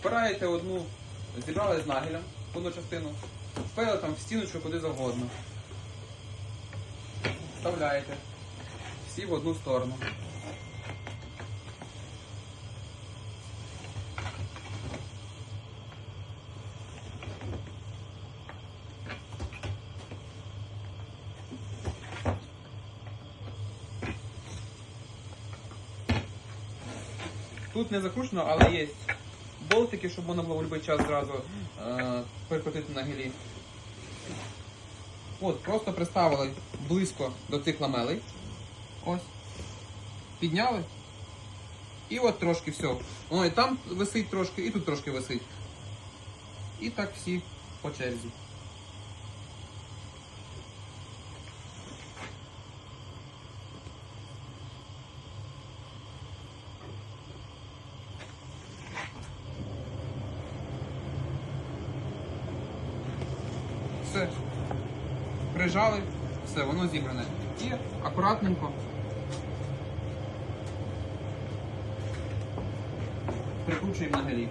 Впираєте одну, зібрали з нагелем одну частину, впили там в стіночку куди завгодно. Вставляєте. Всі в одну сторону. Тут не закручено, але є болтики, щоб можна було в будь-який час зразу е, перекрутити на гелі. От, просто приставили близько до цих ламелей. Ось. Підняли. І от трошки все. Воно і там висить трошки, і тут трошки висить. І так всі по черзі. Все. Прижали, все, воно зібране. І акуратненько прикручуємо на гелі.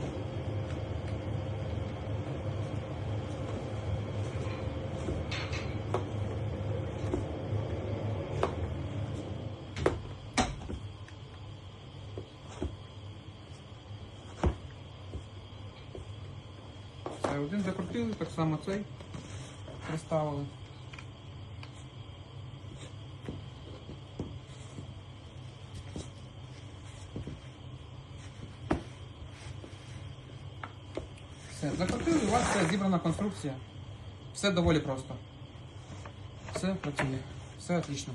Один закрутили, так само цей приставили. Все, закрутили, у вас все зібрана конструкція. Все доволі просто. Все працює. Все отлично.